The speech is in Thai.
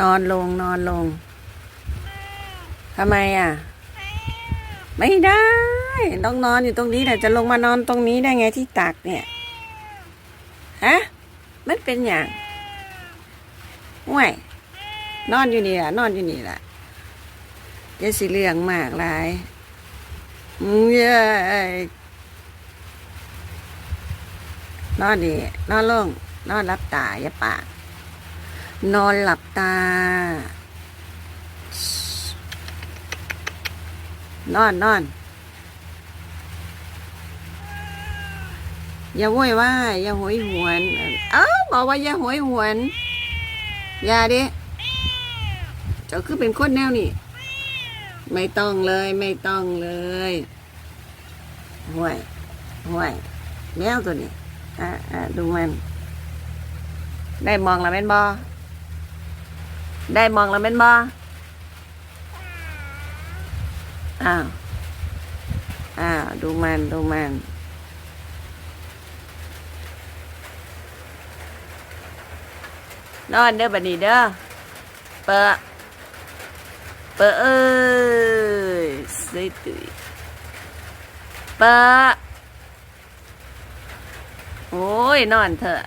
นอนลงนอนลงทำไมอะ ไม่ได้ ต้องนอนอยู่ตรงนี้แต่จะลงมานอนตรงนี้ได้ไงที่ตักเนี่ยฮะมันเป็นอย่างห่วยนอนอยู่นี่แหละนอนอยู่นี่แหละอย่าสิเรื่องมากหลายเย้ยนอนดีนอนลงนอนหลับตาอย่าปาก นอนหลับตา นอนนอนอย่าโวยวายอย่าโหยหวน เอ้าบอกว่าอย่าโหยหวน อย่าดิเจ้าคือเป็นคนแนวนี่ ไม่ต้องเลยไม่ต้องเลยห่วยห่วยแมวตัวนี้ อะอะดูมัน ได้มองแล้วแม่นบอ ได้มองแล้วแม่นบออ้าว อ้าว ดูมัน ดูมัน นอนเด้อบัดนี้เด้อ เปะเปะเอ้ยสิตุยเปะโอ้ย นอนเถอะ